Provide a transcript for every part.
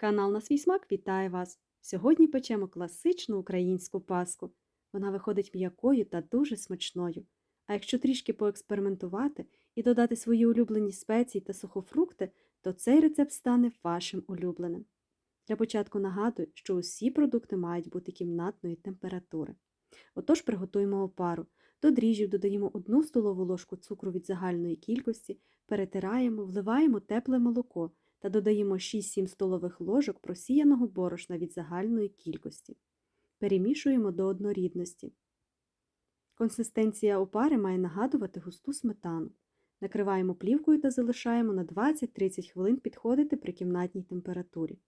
Канал на свій смак вітає вас! Сьогодні печемо класичну українську паску. Вона виходить м'якою та дуже смачною. А якщо трішки поекспериментувати і додати свої улюблені спеції та сухофрукти, то цей рецепт стане вашим улюбленим. Для початку нагадую, що усі продукти мають бути кімнатної температури. Отож приготуємо опару. До дріжджів додаємо 1 столову ложку цукру від загальної кількості, перетираємо, вливаємо тепле молоко та додаємо 6-7 столових ложок просіяного борошна від загальної кількості. Перемішуємо до однорідності. Консистенція опари має нагадувати густу сметану. Накриваємо плівкою та залишаємо на 20-30 хвилин підходити при кімнатній температурі.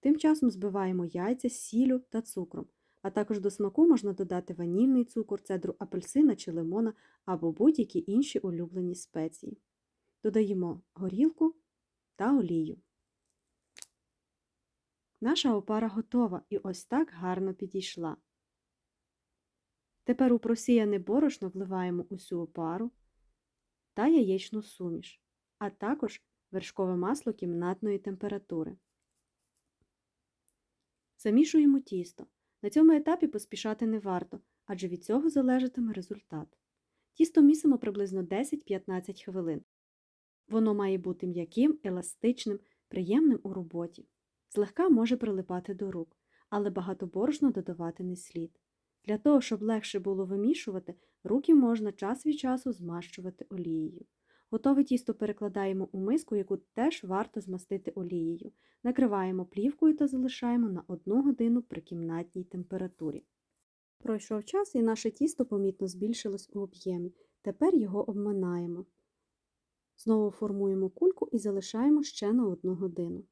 Тим часом збиваємо яйця сіллю та цукром, а також до смаку можна додати ванільний цукор, цедру апельсина чи лимона або будь-які інші улюблені спеції. Додаємо горілку та олію. Наша опара готова і ось так гарно підійшла. Тепер у просіяне борошно вливаємо усю опару та яєчну суміш, а також вершкове масло кімнатної температури. Замішуємо тісто. На цьому етапі поспішати не варто, адже від цього залежатиме результат. Тісто місимо приблизно 10-15 хвилин. Воно має бути м'яким, еластичним, приємним у роботі. Злегка може прилипати до рук, але багато борошна додавати не слід. Для того, щоб легше було вимішувати, руки можна час від часу змащувати олією. Готове тісто перекладаємо у миску, яку теж варто змастити олією. Накриваємо плівкою та залишаємо на 1 годину при кімнатній температурі. Пройшов час і наше тісто помітно збільшилось у об'ємі. Тепер його обминаємо. Знову формуємо кульку і залишаємо ще на 1 годину.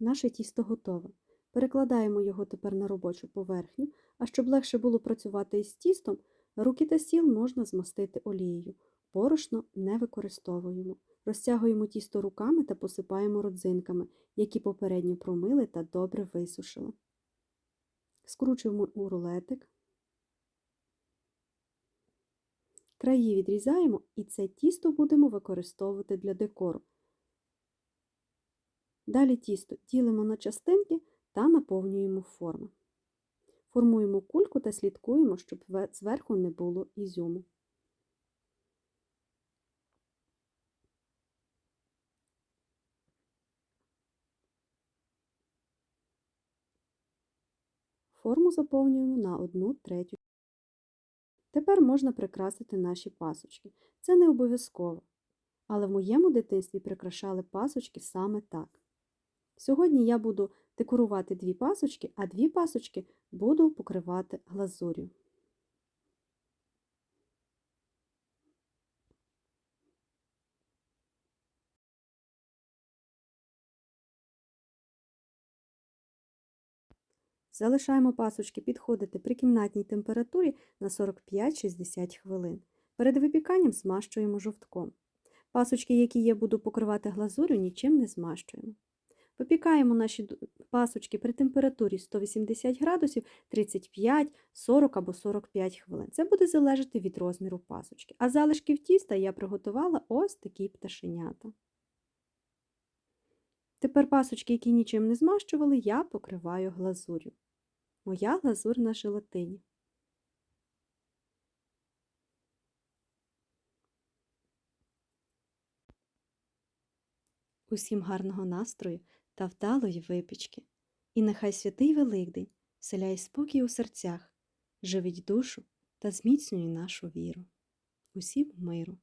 Наше тісто готове. Перекладаємо його тепер на робочу поверхню, а щоб легше було працювати із тістом, руки та стіл можна змастити олією. Борошно не використовуємо. Розтягуємо тісто руками та посипаємо родзинками, які попередньо промили та добре висушили. Скручуємо у рулетик. Краї відрізаємо і це тісто будемо використовувати для декору. Далі тісто ділимо на частинки та наповнюємо форми. Формуємо кульку та слідкуємо, щоб зверху не було ізюму. Форму заповнюємо на 1 третю. Тепер можна прикрасити наші пасочки. Це не обов'язково. Але в моєму дитинстві прикрашали пасочки саме так. Сьогодні я буду декорувати дві пасочки, а дві пасочки буду покривати глазур'ю. Залишаємо пасочки підходити при кімнатній температурі на 45-60 хвилин. Перед випіканням змащуємо жовтком. Пасочки, які я буду покривати глазурю, нічим не змащуємо. Випікаємо наші пасочки при температурі 180 градусів 35, 40 або 45 хвилин. Це буде залежати від розміру пасочки. А залишків тіста я приготувала ось такі пташенята. Тепер пасочки, які нічим не змащували, я покриваю глазур'ю. Моя глазур на желатині. Усім гарного настрою та вдалої випічки. І нехай святий Великдень вселяє спокій у серцях, живить душу та зміцнює нашу віру. Усім миру!